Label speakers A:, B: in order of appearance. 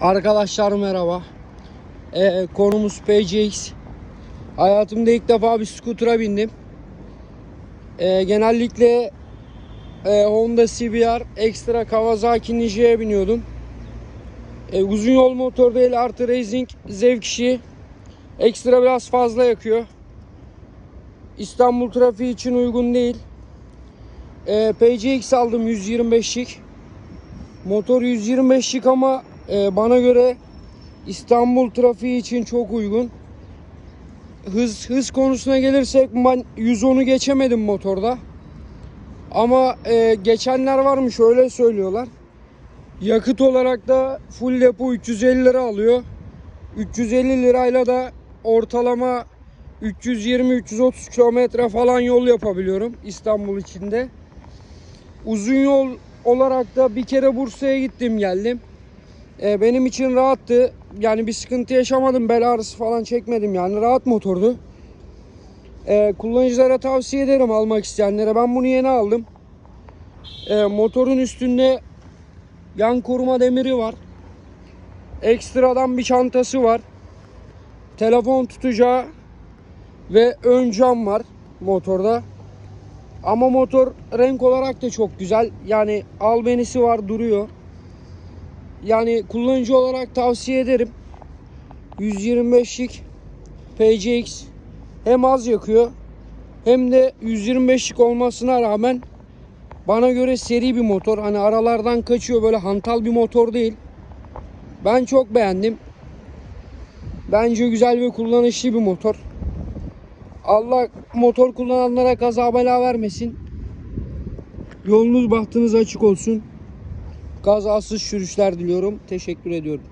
A: Arkadaşlar merhaba. Ee, konumuz PCX. Hayatımda ilk defa bir skutura bindim. Ee, genellikle e, Honda CBR ekstra Kawasaki Ninja'ya biniyordum. Ee, uzun yol motor değil artı racing zevk işi. Ekstra biraz fazla yakıyor. İstanbul trafiği için uygun değil. Ee, PCX aldım 125'lik. Motor 125'lik ama e, bana göre İstanbul trafiği için çok uygun. Hız hız konusuna gelirsek ben 110'u geçemedim motorda. Ama e, geçenler varmış öyle söylüyorlar. Yakıt olarak da full depo 350 lira alıyor. 350 lirayla da ortalama 320-330 kilometre falan yol yapabiliyorum İstanbul içinde. Uzun yol olarak da bir kere Bursa'ya gittim geldim. Ee, benim için rahattı. Yani bir sıkıntı yaşamadım. Bel ağrısı falan çekmedim yani. Rahat motordu. Ee, kullanıcılara tavsiye ederim almak isteyenlere. Ben bunu yeni aldım. Ee, motorun üstünde yan koruma demiri var. Ekstradan bir çantası var. Telefon tutacağı ve ön cam var motorda. Ama motor renk olarak da çok güzel. Yani albenisi var duruyor. Yani kullanıcı olarak tavsiye ederim. 125'lik PCX hem az yakıyor hem de 125'lik olmasına rağmen bana göre seri bir motor. Hani aralardan kaçıyor böyle hantal bir motor değil. Ben çok beğendim. Bence güzel ve kullanışlı bir motor. Allah motor kullananlara kaza bela vermesin. Yolunuz bahtınız açık olsun. Kazasız sürüşler diliyorum. Teşekkür ediyorum.